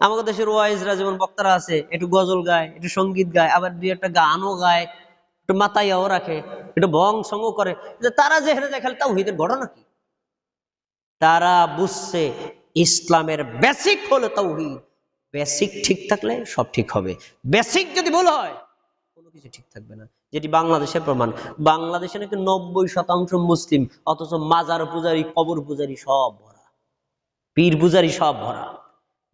আমাদের দেশের ওয়াইজরা যেমন বক্তারা আছে, একটু গজল গায়, একটু সংগীত গায়, আবার দুই একটা গানও গায়, একটু মাতাইয়াও রাখে, একটু বং সঙ্গ করে। তারা যে হেরে যায়, খালি তাওহিদের ঘটনা কি? তারা বুঝছে ইসলামের বেসিক হলো তাওহিদ। বেসিক ঠিক থাকলে সব ঠিক হবে। বেসিক যদি ভুল হয়, কোনো কিছু ঠিক থাকবে না। যেটি বাংলাদেশের প্রমাণ। বাংলাদেশে নাকি নব্বই শতাংশ মুসলিম, অথচ মাজার পূজারি, কবর পূজারি সব ভরা। পীর পূজারি সব ভরা।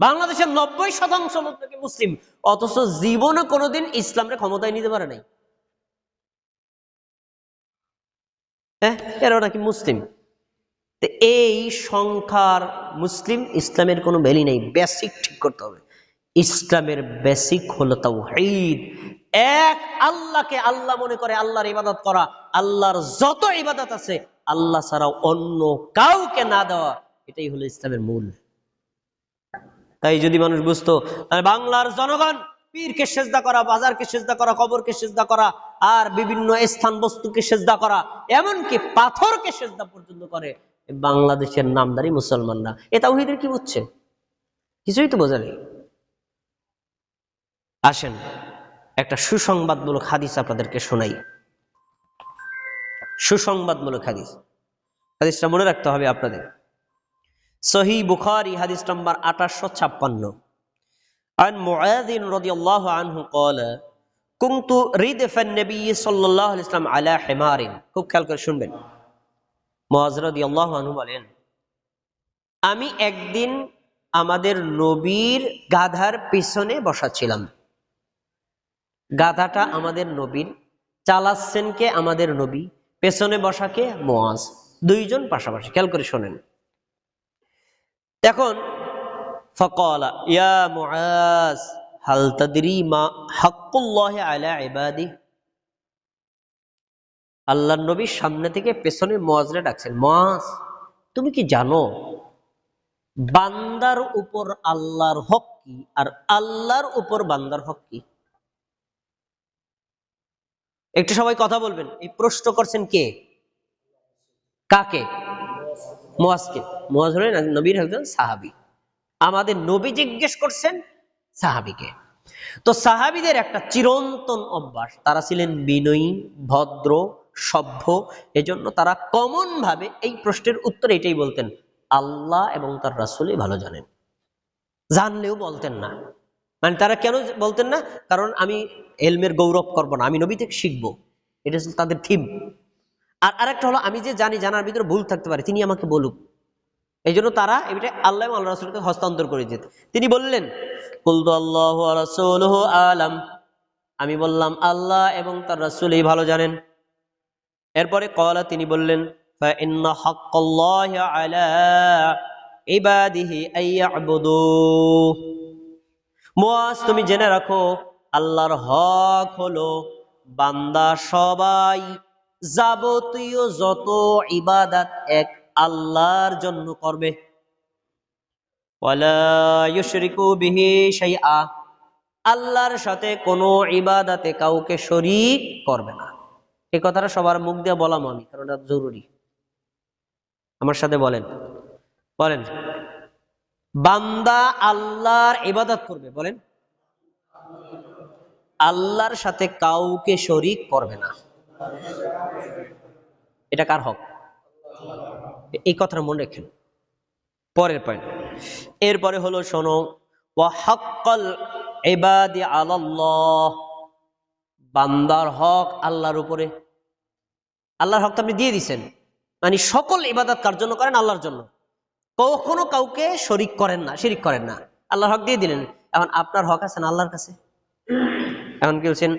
বাংলাদেশের নব্বই শতাংশ লোক মুসলিম, অথচ জীবনে কোনোদিন ইসলামের ক্ষমতায় নিতে পারে নাই। হ্যাঁ নাকি মুসলিম। এই সংখ্যার মুসলিম ইসলামের কোনো ভ্যালি নেই, বেসিক ঠিক করতে হবে। ইসলামের বেসিক হলো তাওহীদ। এক আল্লাহকে আল্লাহ মনে করে, আল্লাহর ইবাদত করা, আল্লাহর যত ইবাদত আছে, আল্লাহ ছাড়া অন্য কাউকে না দেওয়া, এটাই হলো ইসলামের মূল তাই যদি মানুষ বুঝতো, তাহলে বাংলার জনগণ পীরকে সেজদা করা, বাজারকে সেজদা করা, কবরকে সেজদা করা, আর বিভিন্ন স্থান বস্তুকে সেজদা করা, এমনকি পাথরকে সেজদা পর্যন্ত করে, বাংলাদেশের নামদারি মুসলমানরা। এ তাওহীদের কি বুঝছে? কিছুই তো বোঝা নেই। আসেন, একটা সুসংবাদমূলক হাদিস আপনাদেরকে শোনাই। সুসংবাদমূলক হাদিস। হাদিসটা মনে রাখতে হবে আপনাদের। সহি বুখারি হাদিস নম্বর আঠাশশো ছাপ্পান্ন عن معاذ رضي الله عنه قال كنت ردف النبي صلى الله عليه وسلم على حمار খুব খেয়াল করে শুনবেন মুআজ রাদিয়াল্লাহু আনহু বলেন আমি একদিন আমাদের নবীর গাধার পিছনে বসা ছিলাম গাধাটা আমাদের নবীর চালাচ্ছেন কে আমাদের নবী পেছনে বসাকে মোয়াজ দুইজন পাশাপাশি খেয়াল করে শোনেন এখন ইয়া মা হাক্কুল্লাহ আলা ইবাদি। আল্লাহর নবীর সামনে থেকে পেছনে মোয়াজরে ডাকছেন মোয়াজ তুমি কি জানো, বান্দার উপর আল্লাহর হক কি আর আল্লাহর উপর বান্দার হক কি? একটু সবাই কথা বলবেন, এই প্রশ্ন করছেন কে? কাকে? মোয়াজকে নবীর একজন সাহাবি। আমাদের নবী জিজ্ঞেস করছেন সাহাবিকে। তো সাহাবিদের একটা চিরন্তন অভ্যাস, তারা ছিলেন বিনয়ী, ভদ্র, সভ্য, এজন্য তারা কমন ভাবে এই প্রশ্নের উত্তর এটাই বলতেন, আল্লাহ এবং তার রাসুলই ভালো জানেন। জানলেও বলতেন না। মানে তারা কেন বলতেন না? কারণ আমি এলমের গৌরব করব না, আমি নবী থেকে শিখব। এটা ছিল তাদের থিম। আর আরেকটা হলো, আমি যে জানি, জানার ভিতরে ভুল থাকতে পারে, তিনি আমাকে বলুক। এই জন্য তারা এটা আল্লাহ আল্লাহ রাসুলকে হস্তান্তর করে দিত তিনি বললেন আলাম। আমি বললাম, আল্লাহ এবং তার রাসুল এই ভালো জানেন। এরপরে কলা তিনি বললেন তুমি জেনে রাখো, আল্লাহর হক হলো বান্দা সবাই যাবতীয় যত ইবাদাত এক আল্লাহর জন্য করবে। আল্লাহর সাথে কোনো ইবাদাতে কাউকে শরীক করবে না। এই কথাটা সবার মুখ দিয়ে বলাম আমি, কারণ এটা জরুরি। আমার সাথে বলেন। বলেন। বান্দা আল্লাহর ইবাদত করবে, বলেন। আল্লাহর সাথে কাউকে শরিক করবে না। এটা কার হক? এই কথাটা মনে রেখেন। পরের পয়েন্ট এরপরে হলো শোনো ওয়াহাক্কাল ইবাদি আলাল্লাহ। বান্দার হক আল্লাহর উপরে। আল্লাহর হক তো আপনি দিয়ে দিছেন। মানে সকল ইবাদত কার জন্য করেন? আল্লাহর জন্য। কখনো কাউকে শরিক করেন না, শিরিক করেন না। আল্লাহর হক দিয়ে দিলেন। এখন আপনার হক আছেন আল্লাহর কাছে? এখন কি বলছেন?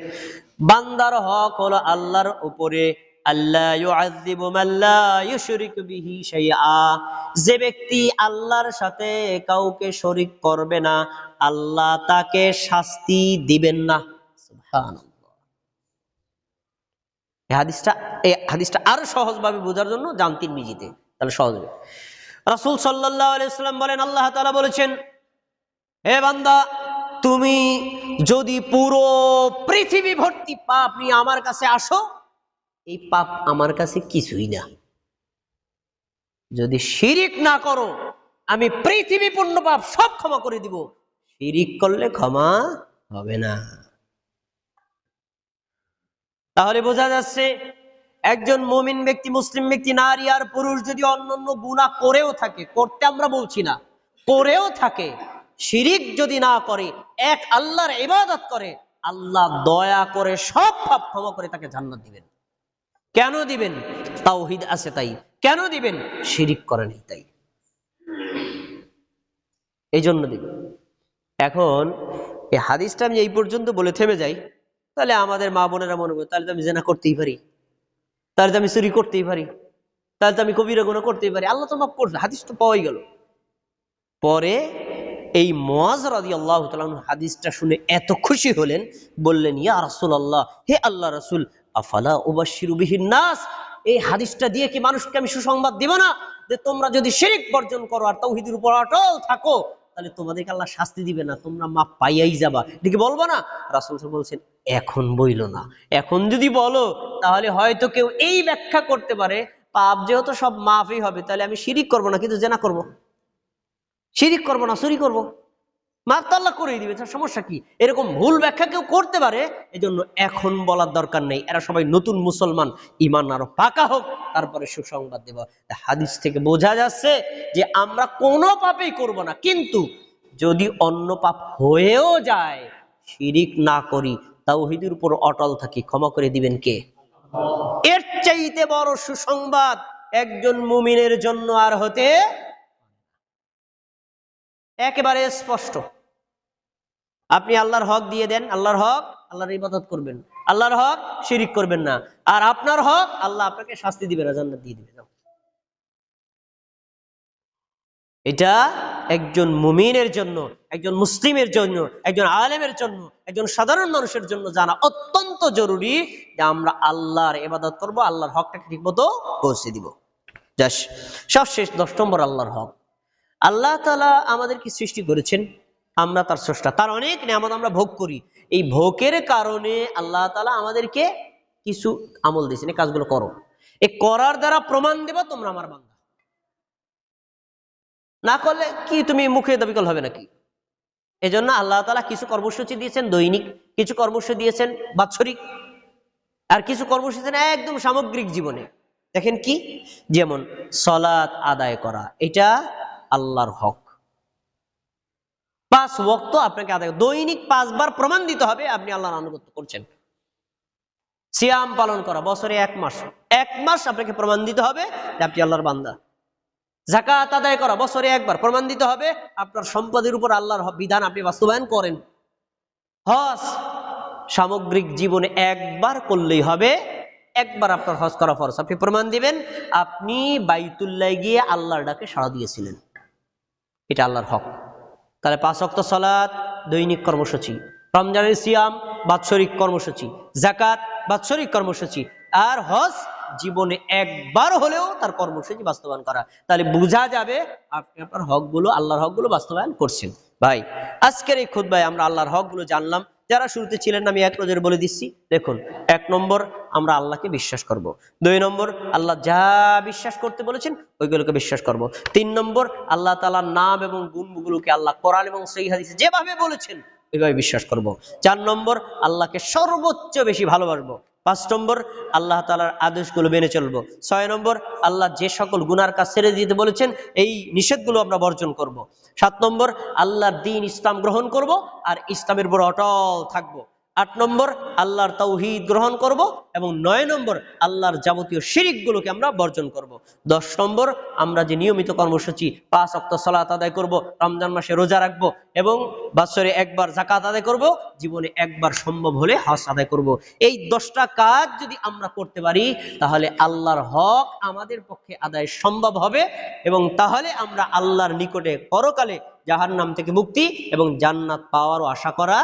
বান্দার হক হলো আল্লাহর উপরে আল্লাহ যে ব্যক্তি আল্লাহর সাথে কাউকে শরিক করবে না, আল্লাহ তাকে শাস্তি দিবেন না। হাদিসটা, এই হাদিসটা আরও সহজভাবে বোঝার জন্য জানতেন মিজিতে তাহলে সহজ হবে। রাসূল সাল্লাম বলেন, আল্লাহ তাআলা বলেছেন, হে বান্দা, তুমি যদি পুরো পৃথিবী ভর্তি পাপ নিয়ে আমার কাছে আসো এই পাপ আমার কাছে কিছুই না। যদি শিরিক না করো, আমি পৃথিবী পূর্ণ পাপ সব ক্ষমা করে দিব। শিরিক করলে ক্ষমা হবে না। তাহলে বোঝা যাচ্ছে, একজন মুমিন ব্যক্তি, মুসলিম ব্যক্তি, নারী আর পুরুষ যদি অন্যান্য গুণা করেও থাকে, করতে আমরা বলছি না, করেও থাকে, শিরিক যদি না করে, এক আল্লাহর ইবাদত করে, আল্লাহ দয়া করে সব পাপ ক্ষমা করে তাকে জান্নাত দিবেন। কেন দিবেন? তাওহিদ আছে তাই। কেন দিবেন? শিরিক করে তাই। এই জন্য দিবেন। এখন এই হাদিসটা আমি এই পর্যন্ত বলে থেমে যাই। তাহলে আমাদের মা বোনেরা মনে করে তাহলে তো আমি জেনা করতেই পারি। তাহলে তো আমি চুরি করতেই পারি। তাহলে তো আমি কবিরা গুণা করতেই পারি। আল্লাহ তো মাফ করছে, হাদিস তো পাওয়াই গেল। পরে এই মোয়াজ রাজি আল্লাহ হাদিসটা শুনে এত খুশি হলেন, বললেন, ইয়া রাসুল আল্লাহ হে আল্লাহ রাসুল আফালা ওবাশির নাস? এই হাদিসটা দিয়ে কি মানুষকে আমি সুসংবাদ দিব না? যে তোমরা যদি শিরিক বর্জন করো আর তৌহিদের উপর অটল থাকো, তাহলে তোমাদেরকে আল্লাহ শাস্তি দিবে না, তোমরা মাপ পাইয়াই যাবা। এদিকে বলব না? রাসুল বলছেন, এখন বইল না। এখন যদি বলো, তাহলে হয়তো কেউ এই ব্যাখ্যা করতে পারে, পাপ যেহেতু সব মাফই হবে, তাহলে আমি শিরিক করব না, কিন্তু জেনা করব। শিরিক করব না, চুরি করব। মাফ করেই দিবে। তার সমস্যা কি? এরকম ভুল ব্যাখ্যা কেউ করতে পারে এই জন্য এখন বলার দরকার নেই। এরা সবাই নতুন মুসলমান ইমান আরও পাকা হোক, তারপরে সুসংবাদ দেব। হাদিস থেকে বোঝা যাচ্ছে যে আমরা কোনো পাপেই করব না। কিন্তু যদি অন্য পাপ হয়েও যায়, শিরিক না করি, তাওহিদের উপর অটল থাকি, ক্ষমা করে দিবেন কে? এর চাইতে বড় সুসংবাদ একজন মুমিনের জন্য আর হতে একেবারে স্পষ্ট। আপনি আল্লাহর হক দিয়ে দেন, আল্লাহর হক আল্লাহর ইবাদত করবেন। আল্লাহর হক শিরিক করবেন না। আর আপনার হক আল্লাহ আপনাকে শাস্তি দিবে না জান্নাত দিয়ে দিবে। এটা একজন মুমিনের জন্য, একজন মুসলিমের জন্য, একজন আলেমের জন্য, একজন সাধারণ মানুষের জন্য জানা অত্যন্ত জরুরি যে আমরা আল্লাহর ইবাদত করব, আল্লাহর হকটাকে ঠিক মতো পৌঁছে দিব। যাস, সবশেষ দশ নম্বর আল্লাহর হক। আল্লাহ তালা আমাদেরকে সৃষ্টি করেছেন আমরা তার স্রষ্টা। তার অনেক নিয়ামত আমরা ভোগ করি। এই ভোগের কারণে আল্লাহ তালা আমাদেরকে কিছু আমল দিয়েছেন। এই কাজগুলো করো। এই করার দ্বারা প্রমাণ দেবা তোমরা আমার বান্দা। না করলে কি তুমি মুখে দাবিকল হবে নাকি? এজন্য আল্লাহ তালা কিছু কর্মসূচি দিয়েছেন, দৈনিক কিছু কর্মসূচি দিয়েছেন, বাৎসরিক। আর কিছু কর্মসূচি একদম সামগ্রিক জীবনে। দেখেন কি? যেমন সলাৎ আদায় করা। এটা আল্লাহর হক। পাঁচ ওয়াক্ত আপনাকে আদায় দৈনিক পাঁচবার প্রমাণ দিতে হবে, আপনি আল্লাহর আনুগত্য করছেন। সিয়াম পালন করা, বছরে এক মাস। এক মাস আপনাকে প্রমাণ দিতে হবে আপনি আল্লাহর বান্দা। জাকাত আদায় করা, বছরে একবার প্রমাণ দিতে হবে, আপনার সম্পদের উপর আল্লাহর বিধান আপনি বাস্তবায়ন করেন। হজ, সামগ্রিক জীবনে একবার করলেই হবে, একবার আপনার হজ করা ফরজ। আপনি প্রমাণ দিবেন, আপনি বাইতুল্লাহ গিয়ে আল্লাহর ডাকে সাড়া দিয়েছিলেন। এটা আল্লাহর হক। তাহলে পাঁচ অক্ত সলাৎ দৈনিক কর্মসূচি। রমজানের সিয়াম, বাৎসরিক কর্মসূচি। জাকাত বাৎসরিক কর্মসূচি। আর হজ, জীবনে একবার হলেও তার কর্মসূচি বাস্তবায়ন করা। তাহলে বোঝা যাবে আপনি আপনার হকগুলো, আল্লাহর হকগুলো বাস্তবায়ন করছেন। ভাই, আজকের এই খুদ্ আমরা আল্লাহর হকগুলো জানলাম। যারা শুরুতে ছিলেন, আমি এক নজরে বলে দিচ্ছি দেখুন, এক নম্বর আমরা আল্লাহকে বিশ্বাস করব। দুই নম্বর, আল্লাহ যা বিশ্বাস করতে বলেছেন, ওইগুলোকে বিশ্বাস করব। তিন নম্বর, আল্লাহ তালার নাম এবং গুণগুলোকে আল্লাহ কোরআন এবং সেই হাদিসে যেভাবে বলেছেন, ওইভাবে বিশ্বাস করব। চার নম্বর, আল্লাহকে সর্বোচ্চ বেশি ভালোবাসবো পাঁচ নম্বর, আল্লাহ তালার আদেশগুলো মেনে চলবো ছয় নম্বর, আল্লাহ যে সকল গুনার কাজ ছেড়ে দিতে বলেছেন, এই নিষেধগুলো আমরা বর্জন করব। সাত নম্বর, আল্লাহর দিন ইসলাম গ্রহণ করব আর ইসলামের উপর অটল থাকব আট নম্বর, আল্লাহর তৌহিদ গ্রহণ করব এবং নয় নম্বর, আল্লাহর যাবতীয় শিরিকগুলোকে আমরা বর্জন করব। দশ নম্বর, আমরা যে নিয়মিত কর্মসূচি পাঁচ অক্ত সলাত আদায় করব, রমজান মাসে রোজা রাখব এবং বছরে একবার জাকাত আদায় করব, জীবনে একবার সম্ভব হলে হজ আদায় করব। এই দশটা কাজ যদি আমরা করতে পারি, তাহলে আল্লাহর হক আমাদের পক্ষে আদায় সম্ভব হবে এবং তাহলে আমরা আল্লাহর নিকটে পরকালে জাহার নাম থেকে মুক্তি এবং জান্নাত পাওয়ারও আশা করা